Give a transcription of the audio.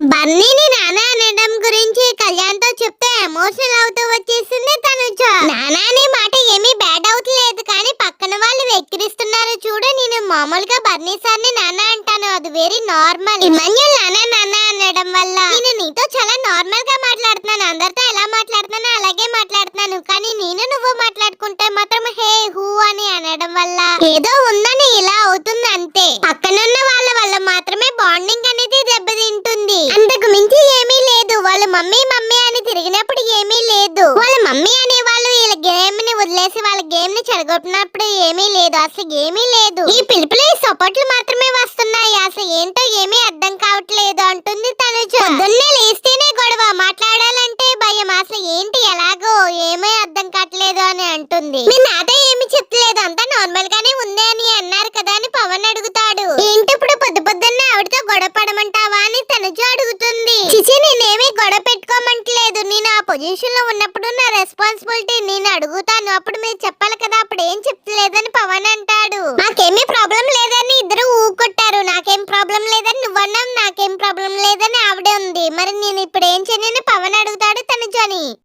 బన్నీని నానా అనడం గురించి కళ్యాణ్తో చెప్తే ఎమోషనల్ అవుతూ వచ్చేసింది తనుజ. నానా అనే మాట ఏమీ బ్యాడ్ అవుతలేదు కానీ పక్కన వాళ్ళు వెక్కిరిస్తున్నారు చూడు నేను మామూలుగా బర్నీ సార్ని నానా అంటాను అది వెరీ నార్మల్ ఇమన్యుల్ నానా నానా అనడం వల్ల నేను నీతో చాలా నార్మల్గా మాట్లాడుతున్నాను అందరితో ఎలా మాట్లాడుతున్నానో అలాగే మాట్లాడుతున్నాను కానీ నేను నువ్వు మాట్లాడుకుంటే మాత్రం హే హూ అని అనడం వల్ల ఏదో ఉందని ఇలా అవుతుంది అంతే పక్కనున్న వాళ్ళ వల్ల మాత్రమే బాండింగ్ అనేది దెబ్బతింటుంది అంతకు మించి ఏమీ లేదు వాళ్ళ మమ్మీ మమ్మీ అని తిరిగినప్పుడు ఏమీ లేదు. వాళ్ళ మమ్మీ అనే వాళ్ళు వీళ్ళ గేమ్ని వదిలేసి వాళ్ళ గేమ్ని చెడగొట్టినప్పుడు ఏమీ లేదు. అసలు ఏమీ లేదు. ఈ పిలుపులు ఈ సపోర్ట్లు మాత్రమే వస్తున్నాయి. అసలు ఏంటో ఏమీ అర్థం కావట్లేదు అంటుంది తను పొద్దున్నే లేస్తేనే గొడవ. మాట్లాడాలంటే భయం. అసలు ఏంటి ఎలాగో ఏమీ అర్థం కావట్లేదు అని అంటుంది. మీ నాతో ఏమి చెప్పలేదు. అంతా నార్మల్ గానే ఉంది అని అన్నారు కదా అని పవన్ అడుగుతాడు. ఏంటి ఇప్పుడు పొద్దు పొద్దున్నే ఆవిడతో గొడవ పడమంటావా అని తనుజు అడుగుతుంది. చిచి నేనేమి గొడవ పెట్టుకోమంటలేదు నేను ఆ పొజిషన్లో ఉన్నప్పుడు నా రెస్పాన్సిబిలిటీ నేను అడుగుతాను. అప్పుడు మీరు చెప్పాలి కదా అప్పుడు ఏం చెప్పలేదని పవన్ అంటాడు. నాకేమీ ప్రాబ్లం లేదని ఇద్దరు ఊకొట్టారు. నాకేం ప్రాబ్లం లేదని నువ్వన్నావు నాకేం ప్రాబ్లం లేదని ఆవిడే ఉంది. మరి నేను ఇప్పుడు ఏం చేయనని పవన్ అడుగుతాడు తనుజని